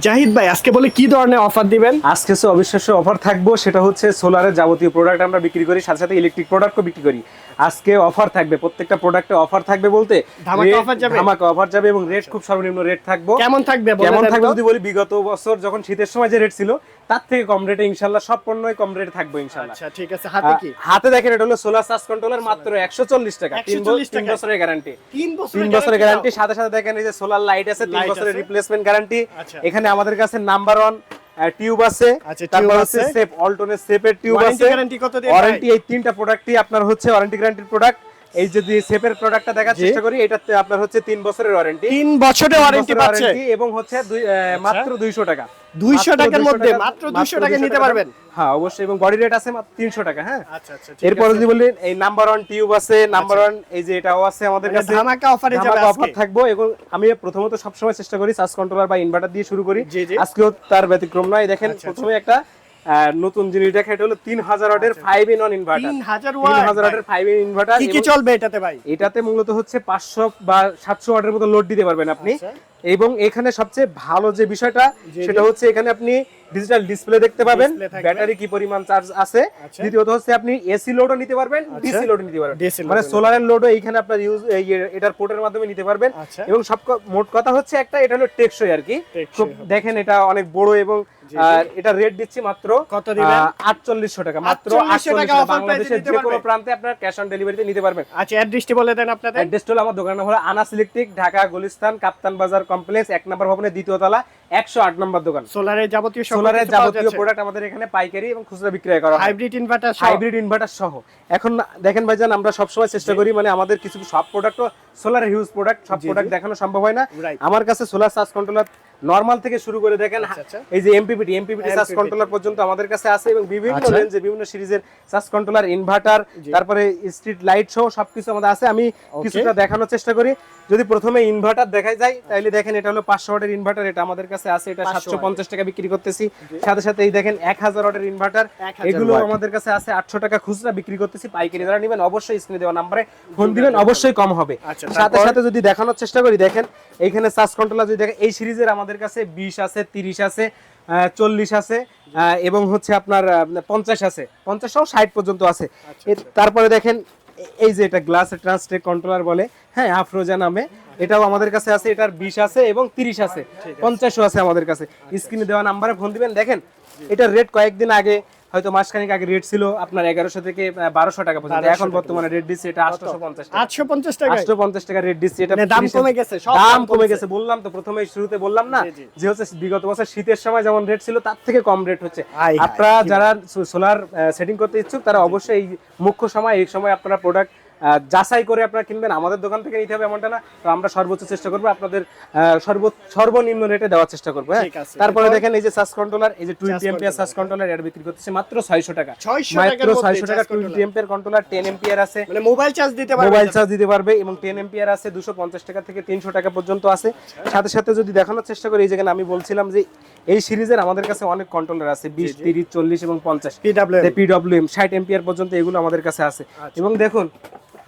জাহিদ ভাই আজকে বলে কি ধরনের অফার দিবেন? আজকে সে অবিশ্বাস্য অফার থাকব সেটা হচ্ছে সোলারের যাবতীয় প্রোডাক্ট আমরা বিক্রি করি সাথে সাথে ইলেকট্রিক প্রোডাক্টও বিক্রি করি। আজকে অফার থাকবে প্রত্যেকটা প্রোডাক্টে অফার থাকবে বলতে ধামাকা rate- যাবে? ধামাকা অফার যাবে এবং রেট খুব সর্বনিম্ন রেট থাকব। কেমন থাকবে কেমন থাকবে যদি বলি বিগত বছর যখন শীতের সময় যে রেট ছিল তার থেকে কম রেটে ইনশাল্লাহ সব পণ্যই কম রেটে থাকবে ইনশাল্লাহ। আচ্ছা ঠিক আছে হাতে কি? হাতে দেখেন এটা হলো সোলার চার্জ কন্ট্রোলার মাত্র একশো চল্লিশ টাকা তিন ব- 140 বছরের গ্যারান্টি তিন বছর তিন বছরের গ্যারান্টি সাথে সাথে দেখেন এই যে সোলার লাইট আছে তিন বছরের রিপ্লেসমেন্ট গ্যারান্টি আচ্ছা। এখানে আমাদের কাছে নাম্বার ওয়ান টিউব আছে। আচ্ছা, তারপর আছে। সেফ অল্টনের সেফের টিউব আছে। guarantee কত দিয়ে ওয়ারেন্টি এই তিনটা প্রোডাক্টই আপনার হচ্ছে ওয়ারেন্টি গ্যারান্টির প্রোডাক্ট এই যদি সেফের প্রোডাক্টটা দেখার চেষ্টা করি এটাতে আপনার হচ্ছে তিন বছরের ওয়ারেন্টি তিন বছরের ওয়ারেন্টি পাচ্ছে। এবং হচ্ছে মাত্র দুইশো টাকা। 200 টাকার মধ্যে, মাত্র 200 টাকায় 200 নিতে পারবেন? হ্যাঁ অবশ্যই এবং বডি রেট আছে মাত্র টাকা হ্যাঁ? আচ্ছা আচ্ছা এরপর যদি বলি এই নাম্বার ওয়ান টিউব আছে নাম্বার ওয়ান এই যে এটাও আছে আমাদের কাছে। ধামাকা অফারে যাবে অফার থাকব এবং আমি প্রথমত সবসময় চেষ্টা করি চার্জ কন্ট্রোলার বা ইনভার্টার দিয়ে শুরু করি। জি, জি। আজকেও তার ব্যতিক্রম নয়। দেখেন আচ্ছা, প্রথমে একটা নতুন জিনিস দেখা এটা হলো তিন হাজার ওয়াটের ফাইভ ইন ওয়ান ইনভার্টার 3000 তিন ওয়াট? ওয়াটের ফাইভ ইন ইনভার্টার কি কি চলবে এটাতে ভাই? এটাতে মূলত হচ্ছে পাঁচশো বা সাতশো ওয়াটের মতো লোড দিতে পারবেন আপনি। আচ্ছা। এবং এখানে সবচেয়ে ভালো যে বিষয়টা সেটা হচ্ছে এখানে আপনি ডিজিটাল ডিসপ্লে দেখতে পাবেন। ব্যাটারি কি পরিমাণ চার্জ আছে? আচ্ছা। দ্বিতীয়ত হচ্ছে আপনি এসি লোডও নিতে পারবেন ডিসি লোডও নিতে পারবেন। মানে সোলারের লোডও এইখানে আপনার ইউজ এটার পোর্টের মাধ্যমে নিতে পারবেন। আচ্ছা। এবং সব মোট কথা হচ্ছে একটা এটা হলো টেকসই আর কি। খুব দেখেন এটা অনেক বড় এবং আর এটা রেট দিচ্ছি মাত্র কত দিবেন? টাকা। মাত্র 4800 আটচল্লিশ টাকা। বাংলাদেশের যে কোনো প্রান্তে আপনার ক্যাশ অন ডেলিভারিতে নিতে পারবেন। আচ্ছা অ্যাড্রেসটি বলে দেন আপনাদের। অ্যাড্রেসটা হলো আমার দোকানের নাম হলো আনাস ইলেকট্রিক ঢাকা গুলিস্তান কাপ্তান বাজার কমপ্লেক্স এক নম্বর ভবনের দ্বিতীয় তলা একশো আট নম্বর দোকান। সোলারের যাবতীয় সোলারের যাবতীয় প্রোডাক্ট আমাদের এখানে পাইকারি এবং খুচরা বিক্রয় করা হয়। হাইব্রিড ইনভার্টার হাইব্রিড ইনভার্টার সহ। এখন দেখেন ভাইজান আমরা সব সময় চেষ্টা করি মানে আমাদের কিছু সব প্রোডাক্ট সোলার হিউজ প্রোডাক্ট সব প্রোডাক্ট দেখানো সম্ভব হয় না। আমার কাছে সোলার চার্জ কন্ট্রোলার নর্মাল থেকে শুরু করে দেখেন আচ্ছা, আচ্ছা। এই যে MPPT MPPT charge MPPT controller পর্যন্ত আমাদের কাছে আছে এবং বিভিন্ন আচ্ছা। রেঞ্জে বিভিন্ন সিরিজের চার্জ কন্ট্রোলার ইনভার্টার তারপরে স্ট্রিট লাইট সহ সবকিছু আমাদের আছে। আমি কিছুটা দেখানোর চেষ্টা করি। যদি প্রথমে ইনভার্টার দেখাই যায় তাহলে দেখেন এটা হলো পাঁচশো ওয়াটের ইনভার্টার এটা আমাদের কাছে আছে এটা 500 সাতশো পঞ্চাশ টাকা বিক্রি করতেছি। সাথে সাথে এই দেখেন এক হাজার ওয়াটের ইনভার্টার এগুলো আমাদের কাছে আছে আটশো টাকা খুচরা বিক্রি করতেছি। পাইকারি যারা নেবেন অবশ্যই স্ক্রিনে দেওয়া নাম্বারে ফোন দিবেন অবশ্যই কম হবে। আচ্ছা, সাথে সাথে যদি দেখানোর চেষ্টা করি দেখেন এইখানে সার্চ কন্ট্রোলার যদি দেখেন এই সিরিজের আমাদের কাছে বিশ আছে তিরিশ আছে চল্লিশ আছে এবং হচ্ছে আপনার পঞ্চাশ আছে। পঞ্চাশ সহ ষাট পর্যন্ত আছে। আচ্ছা, তারপরে দেখেন এই যে এটা গ্লাস ট্রান্সটেক কন্ট্রোলার বলে হ্যাঁ আফরোজা নামে এটাও আমাদের কাছে আছে এটার বিশ আছে এবং তিরিশ আছে। পঞ্চাশও আছে আমাদের কাছে। স্ক্রিনে দেওয়া নাম্বারে ফোন দিবেন। দেখেন এটার রেট কয়েকদিন আগে হয়তো মাসখানেক আগে রেট ছিল আপনার এগারোশো থেকে বারোশো টাকা পর্যন্ত। এখন বর্তমানে রেট দিচ্ছে এটা আটশো পঞ্চাশ আটশো পঞ্চাশ টাকা। আটশো পঞ্চাশ টাকা রেট দিচ্ছে। এটা মানে দাম কমে গেছে, দাম কমে গেছে বললাম তো প্রথমে শুরুতে বললাম না। যে হচ্ছে বিগত বছর শীতের সময় যেমন রেট ছিল তার থেকে কম রেট হচ্ছে। আপনারা যারা সোলার সেটিং করতে ইচ্ছুক তারা অবশ্যই এই মুখ্য সময় এই সময় আপনারা প্রোডাক্ট যাচাই করে আপনারা কিনবেন। আমাদের দোকান থেকে নিতে হবে এমনটা না। তো আমরা সর্বোচ্চ চেষ্টা করব আপনাদের সর্বনিম্ন রেটে দেওয়ার চেষ্টা করব হ্যাঁ? তারপরে দেখেন এই যে সার্চ কন্ট্রোলার এই যে টুয়েন্টি এমপিয়ার সার্চ কন্ট্রোলার এটা বিক্রি করতেছে মাত্র ছয়শো টাকা। মাত্র ছয়শো টাকা twenty. Ampere controller ten ampere আছে। মানে মোবাইল চার্জ দিতে পারবেন মোবাইল চার্জ দিতে পারবে এবং টেন এমপিয়ার আছে দুশো পঞ্চাশ টাকা থেকে তিনশো টাকা পর্যন্ত আছে। সাথে সাথে যদি দেখানোর চেষ্টা করি এই যেখানে আমি বলছিলাম যে এই সিরিজের আমাদের কাছে অনেক কন্ট্রোলার আছে বিশ তিরিশ চল্লিশ এবং পঞ্চাশ। PWM পিডব্লিউএম ষাট এমপিয়ার পর্যন্ত এগুলো আমাদের কাছে আছে। আচ্ছা। এবং দেখুন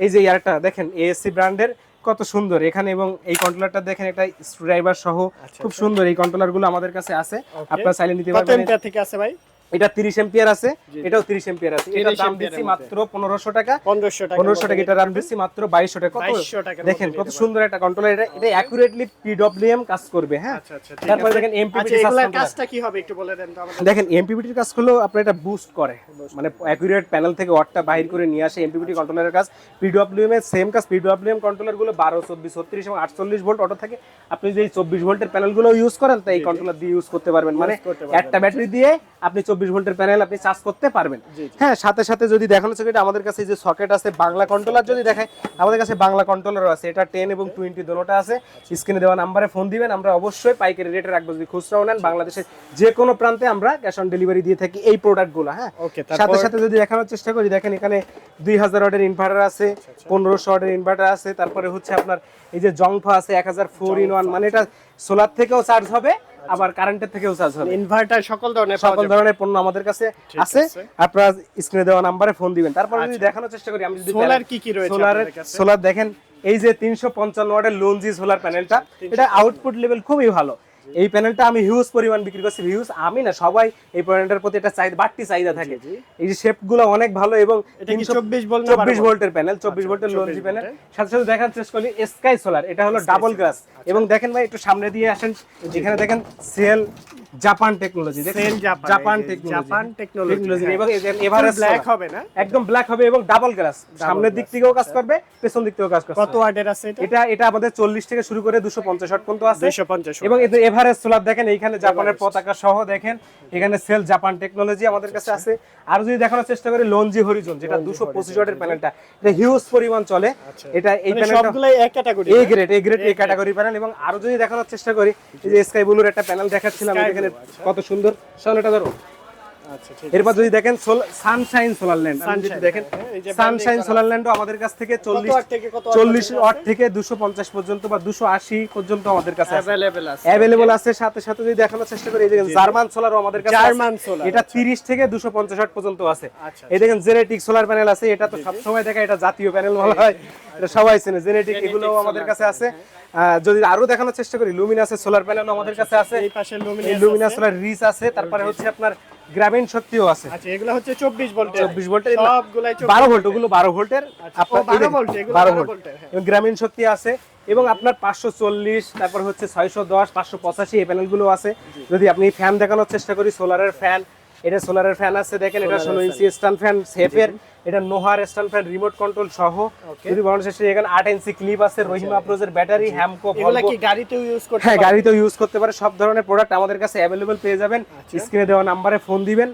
এই যে ইয়ারটা দেখেন এএসসি ব্র্যান্ডের কত সুন্দর। এখানে এবং এই কন্ট্রোলারটা দেখেন একটা স্ক্রুড্রাইভার সহ খুব সুন্দর এই কন্ট্রোলারগুলো আমাদের কাছে আছে। আপনারা চাইলে নিতে পারেন কত পারবেন। থেকে আছে ভাই? এটা তিরিশ এমপিয়ার আছে এটাও তিরিশ এমপিয়ার আছে। এটা 30 দাম দিচ্ছি মাত্র পনেরোশো টাকা। পনেরোশো টাকা পনেরোশো টাকা এটার দাম দিচ্ছি মাত্র বাইশশো টাকা। কত 2200 দেখেন কত সুন্দর একটা কন্ট্রোলার এটা এটা অ্যাকুরেটলি পিডব্লিউএম কাজ করবে হ্যাঁ? আচ্ছা আচ্ছা তারপরে দেখেন এমপিপিটি আচ্ছা কাজটা কি হবে একটু বলে দেন তো আমাদের। দেখেন এমপিপিটির কাজ হলো আপনার এটা বুস্ট করে। মানে অ্যাকুরেট প্যানেল থেকে ওয়াটটা বাইর করে নিয়ে আসে এমপিপিটি কন্ট্রোলারের কাজ। পিডব্লিউএম এর সেম কাজ পিডব্লিউএম কন্ট্রোলারগুলো বারো চব্বিশ ছত্রিশ এবং আটচল্লিশ ভোল্ট অটো থাকে। আপনি যদি চব্বিশ ভোল্টের প্যানেলগুলো ইউজ করেন তাই এই কন্ট্রোলার দিয়ে ইউজ করতে পারবেন। মানে একটা ব্যাটারি দিয়ে আপনি চব্বিশ ভোল্টের প্যানেল আপনি চার্জ করতে পারবেন। হ্যাঁ সাথে সাথে যদি দেখানো সেটা আমাদের কাছে যে সকেট আছে বাংলা কন্ট্রোলার যদি দেখায় আমাদের কাছে বাংলা কন্ট্রোলারও আছে। এটা টেন এবং টোয়েন্টি দোনোটা আছে। স্ক্রিনে দেওয়া নাম্বারে ফোন দিবেন আমরা অবশ্যই পাইকারি রেটে রাখব। যদি খুচরাও নেন বাংলাদেশের যে কোনো প্রান্তে আমরা ক্যাশ অন ডেলিভারি দিয়ে থাকি এই প্রোডাক্টগুলো হ্যাঁ। সাথে সাথে যদি দেখানোর চেষ্টা করি দেখেন এখানে দুই হাজার ওয়াটের ইনভার্টার আছে পনেরোশো ওয়াটের ইনভার্টার আছে তারপরে হচ্ছে আপনার এই যে জংফা আছে এক হাজার ফোর ইন ওয়ান মানে এটা সোলার থেকেও চার্জ হবে। আবার কারেন্টের থেকেও চার্জ হবে। ইনভার্টার সকল ধরনের সকল ধরনের পণ্য আমাদের কাছে আছে। আপনারা স্ক্রিনে দেওয়া নাম্বারে ফোন দিবেন। তারপর আমি দেখানোর চেষ্টা করি আমি যদি সোলার কি কি রয়েছে সোলার সোলার দেখেন এই যে তিনশো পঞ্চান্ন ওয়াটের লোনজি সোলার প্যানেলটা এটা আউটপুট লেভেল খুবই ভালো। এই প্যানেলটা আমি হিউজ পরিমাণ বিক্রি করছি হিউজ আমি না সবাই এই প্যানেলটার প্রতি একটা চাহিদা বাড়তি চাহিদা থাকে। এই যে শেপগুলো অনেক ভালো এবং এটা কি 24 ভোল্ট না 12 চব্বিশ ভোল্টের প্যানেল চব্বিশ ভোল্টের 24 লঞ্জি প্যানেল সাথে সাথে দেখার চেষ্টা করি স্কাই সোলার এটা হলো ডাবল গ্লাস আচ্ছা। এবং দেখেন ভাই একটু সামনে দিয়ে আসেন যেখানে দেখেন cell Japan technology cell Japan Japan technology Japan technology এবং ব্ল্যাক হবে না? একদম ব্ল্যাক হবে এবং ডাবল গ্লাস সামনের দিক থেকেও কাজ করবে পেছন দিক থেকেও কাজ করবে কত ওয়াটের আছে এটা? এটা আমাদের চল্লিশ থেকে শুরু করে দুশো পঞ্চাশ ওয়াট পর্যন্ত আছে। 250 এবং এভারেস্ট সোলার দেখেন এইখানে জাপানের পতাকা সহ দেখেন এখানে সেল জাপান টেকনোলজি আমাদের কাছে আছে। আর যদি দেখানোর চেষ্টা করি লঞ্জি হরিজন যেটা দুশো পঁচিশ ওয়াটের প্যানেলটা এটা হিউজ পরিমাণ চলে। এটা এই মানে প্যানেলটা এক category A grade A grade এই ক্যাটাগরি প্যানেল এবং আরও যদি দেখানোর চেষ্টা করি এই যে স্কাই ব্লুর একটা প্যানেল দেখাচ্ছিলাম এখানে আচ্ছা। কত সুন্দর। এটা ধরো। আচ্ছা এরপর যদি দেখেন সানশাইন সোলার ল্যান্ড যদি দেখেন সানশাইন সোলার ল্যান্ড আমাদের কাছ থেকে চল্লিশ চল্লিশ ওয়াট থেকে দুশো পঞ্চাশ পর্যন্ত বা দুশো আশি পর্যন্ত আমাদের কাছে অ্যাভেলেবল আছে সাথে সাথে যদি দেখানোর চেষ্টা করি দেখেন জার্মান সোলারও আমাদের কাছে জার্মান সোলার এটা তিরিশ থেকে দুশো পঞ্চাশ ওয়াট পর্যন্ত আছে। এই দেখেন জেনেটিক সোলার প্যানেল আছে এটা তো সবসময় দেখা এটা জাতীয় প্যানেল বলা হয়। এটা সবাই চেনে জেনেটিক এগুলো আমাদের কাছে আছে। যদি আরও দেখানোর চেষ্টা করি লুমিনাসের সোলার প্যানেল আমাদের কাছে আছে। এই পাশে লুমিনাস সোলার রিচ আছে তারপরে হচ্ছে আপনার গ্রামীণ শক্তিও আছে। আচ্ছা এগুলো হচ্ছে 24 ভোল্টের। 24 ভোল্টের সবগুলাই 24 বারো ভোল্ট ওগুলো বারো ভোল্টের। ও, 12 ভোল্ট, এগুলো 12 12 ভোল্ট। হ্যাঁ। এবং গ্রামীণ শক্তি আছে এবং আপনার পাঁচশো চল্লিশ তারপর হচ্ছে ছয়শো দশ পাঁচশো পঁচাশি এই প্যানেলগুলো আছে। যদি আপনি ফ্যান দেখানোর চেষ্টা করি সোলারের ফ্যান এটা সোলারের ফ্যান আছে দেখেন এটা ষোলো ইঞ্চি স্ট্যান্ড ফ্যান সেফের এটা নোহার স্ট্যান্ড ফ্যান রিমোট কন্ট্রোল সহ। যদি বলার শেষে এখানে আট ইঞ্চি ক্লিপ আছে রহিমা আপ্রোজের ব্যাটারি হ্যামকো কি গাড়িতেও ইউজ করতে হ্যাঁ? গাড়িতেও ইউজ করতে পারে। সব ধরনের প্রোডাক্ট আমাদের কাছে অ্যাভেলেবল পেয়ে যাবেন। আচ্ছা। স্ক্রিনে দেওয়া নাম্বারে ফোন দিবেন।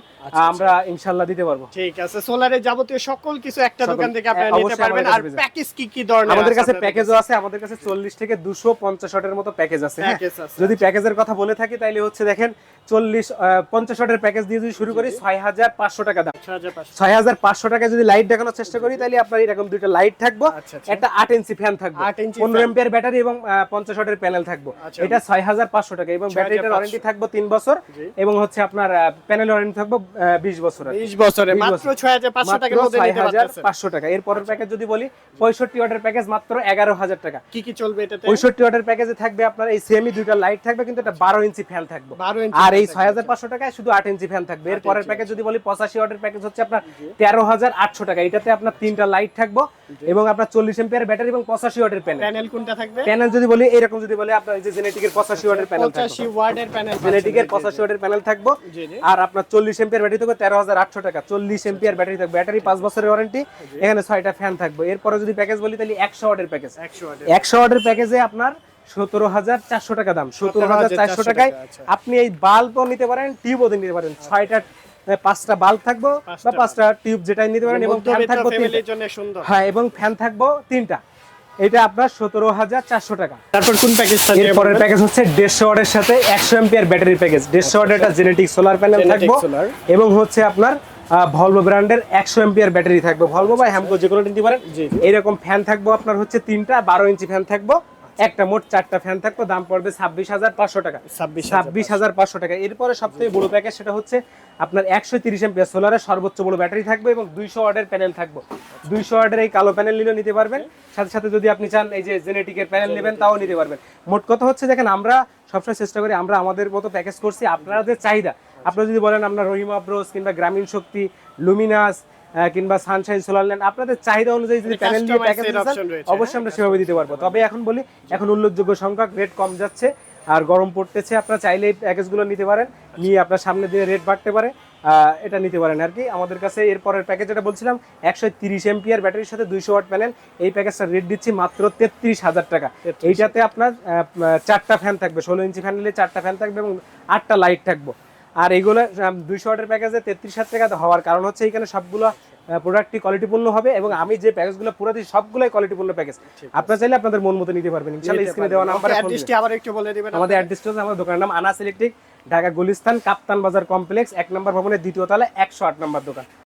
আমরা ইনশাল্লাহ দিতে পারব। ঠিক আছে সোলারের যাবতীয় সকল কিছু একটা দোকান থেকে আপনারা হ্যাঁ, নিতে পারবেন। আর প্যাকেজ কি কি ধরনের আমাদের কাছে প্যাকেজও আছে আমাদের কাছে চল্লিশ থেকে দুশো পঞ্চাশ ওয়াটের মতো প্যাকেজ আছে যদি প্যাকেজের কথা বলে থাকি তাহলে হচ্ছে দেখেন চল্লিশ পঞ্চাশ ওয়াটের প্যাকেজ দিয়ে যদি শুরু করি ছয় হাজার পাঁচশো টাকা দাম। 6500 ছয় হাজার পাঁচশো টাকা যদি লাইট দেখানোর চেষ্টা করি তাহলে আপনার এরকম দুইটা লাইট থাকব আচ্ছা, আচ্ছা। একটা আট ইঞ্চি ফ্যান থাকবে 8 ইঞ্চি পনেরো fan। এম্পিয়ার ব্যাটারি এবং পঞ্চাশ ওয়াটের প্যানেল থাকব। আচ্ছা। এটা ছয় হাজার পাঁচশো টাকা এবং ব্যাটারিটার ওয়ারেন্টি থাকব তিন বছর এবং হচ্ছে আপনার প্যানেল ওয়ারেন্টি থাকব বিশ বছর 20 বছরে 20 মাত্র বছর। 6500 টাকার মধ্যে নিতে পারতেছেন। পাঁচশো টাকা। এর পরের প্যাকেজ যদি বলি পঁয়ষট্টি ওয়াটের প্যাকেজ মাত্র এগারো হাজার টাকা। কি কি চলবে এটাতে? পঁয়ষট্টি ওয়াটের প্যাকেজে থাকবে আপনার এই সেমি দুইটা লাইট থাকবে কিন্তু এটা বারো ইঞ্চি ফ্যান থাকবে। আর এই fan ছয় হাজার পাঁচশো টাকায় শুধু আট ইঞ্চি ফ্যান থাকবে। এর পরের প্যাকেজ যদি বলি পঁচাশি ওয়াটের প্যাকেজ হচ্ছে আপনার তেরো হাজার আটশো টাকা। এটাতে আপনার তিনটা লাইট থাকব এবং আপনার চল্লিশ এম্পিয়ার ব্যাটারি এবং পঁচাশি ওয়াটের প্যানেল প্যানেল কোনটা থাকবে? প্যানেল যদি বলি এরকম যদি বলি আপনার এই যে জেনেটিকের পঁচাশি ওয়াটের প্যানেল থাকবে। 85 ওয়াটের প্যানেল জেনেটিকের পঁচাশি ওয়াটের প্যানেল থাকব। আর আপনার চল্লিশ এম্পিয়ার ব্যাটারি থাকবে তেরো হাজার আটশো টাকা। চল্লিশ এম্পিয়ার ব্যাটারি থাকবে। ব্যাটারি পাঁচ বছরের ওয়ারেন্টি এখানে ছয়টা ফ্যান থাকবে। এরপরে যদি প্যাকেজ বলি তাহলে একশো প্যাকেজ একশো প্যাকেজে আপনার সতেরো হাজার চারশো টাকা দাম। সতেরো হাজার চারশো টাকায় আচ্ছা। আপনি এই বাল্বও নিতে পারেন টিউবও নিতে পারেন। ছয়টা পাঁচটা বাল্ব থাকব বা পাঁচটা টিউব যেটাই নিতে পারেন এবং ফ্যান থাকব হ্যাঁ এবং ফ্যান থাকব তিনটা। এটা আপনার সতেরো হাজার চারশো টাকা। তারপর কোন প্যাকেজ এরপরের প্যাকেজ হচ্ছে দেড়শো ওয়াটের সাথে একশো এম্পিয়ার ব্যাটারি প্যাকেজ দেড়শো ওয়াটের একটা জেনেটিক সোলার প্যানেল থাকবে এবং হচ্ছে আপনার ভলভো ব্র্যান্ডের একশো এম্পিয়ার ব্যাটারি থাকবে। ভলভো বা হ্যামকো যে কোনো নিতে পারেন। জি। ফ্যান থাকব আপনার হচ্ছে তিনটা বারো ইঞ্চি ফ্যান থাকব। একটা মোট চারটা ফ্যান থাকতো দাম পড়বে ছাব্বিশ হাজার পাঁচশো টাকা। 26,500 ছাব্বিশ হাজার পাঁচশো টাকা। এরপরে সবথেকে বড় প্যাকেজ সেটা হচ্ছে আপনার একশো তিরিশ এম্পিয়ার সোলারের সর্বোচ্চ বড় ব্যাটারি থাকবে এবং দুইশো ওয়ার্ডের প্যানেল থাকব। দুইশো ওয়ার্ডের এই কালো প্যানেল নিলেও নিতে পারবেন। সাথে সাথে যদি আপনি চান এই যে জেনেটিকের প্যানেল নেবেন তাও নিতে পারবেন। মোট কথা হচ্ছে দেখেন আমরা সবসময় চেষ্টা করি আমরা আমাদের মতো প্যাকেজ করছি আপনাদের চাহিদা। আপনারা যদি বলেন আমরা রহিমা ব্রোস কিংবা গ্রামীণ শক্তি লুমিনাস কিংবা সানশাইন সোলার ল্যান্ড আপনাদের চাহিদা অনুযায়ী যদি প্যানেল নিয়ে প্যাকেজ অবশ্যই আমরা সেভাবে দিতে পারব। তবে এখন বলি এখন উল্লেখযোগ্য সংখ্যক রেট কম যাচ্ছে আর গরম পড়তেছে আপনারা চাইলে এই প্যাকেজগুলো নিতে পারেন নিয়ে আপনার সামনের দিনে রেট বাড়তে পারে এটা নিতে পারেন আর কি। আমাদের কাছে এরপরের প্যাকেজ যেটা বলছিলাম একশো তিরিশ এমপিআর ব্যাটারির সাথে দুইশো ওয়াট প্যানেল এই প্যাকেজটা রেট দিচ্ছি মাত্র তেত্রিশ হাজার টাকা। এইটাতে আপনার চারটা ফ্যান থাকবে ষোলো ইঞ্চি ফ্যান নিলে চারটা ফ্যান থাকবে এবং আটটা লাইট থাকব। আর এইগুলো দুইশো ওয়াটের প্যাকেজে তেত্রিশ হাজার টাকা হওয়ার কারণ হচ্ছে এখানে সবগুলো প্রোডাক্টটি কোয়ালিটিপূর্ণ হবে এবং আমি যে প্যাকেজগুলো পুরো দিই সবগুলোই কোয়ালিটিপূর্ণ প্যাকেজ আপনারা চাইলে আপনাদের মন মতো নিতে পারবেন। ইনশাআল্লাহ স্ক্রিনে দেওয়া নাম্বার অ্যাড্রেসটি আবার একটু বলে দিবেন আমাদের অ্যাড্রেসটা হচ্ছে আমাদের দোকানের নাম আনাস ইলেকট্রিক ঢাকা গুলিস্তান কাপ্তান বাজার কমপ্লেক্স এক নম্বর ভবনের দ্বিতীয় তলায় একশো আট নম্বর দোকান।